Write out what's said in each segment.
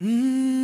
嗯。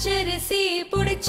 பச்சரிசி புடிச்ச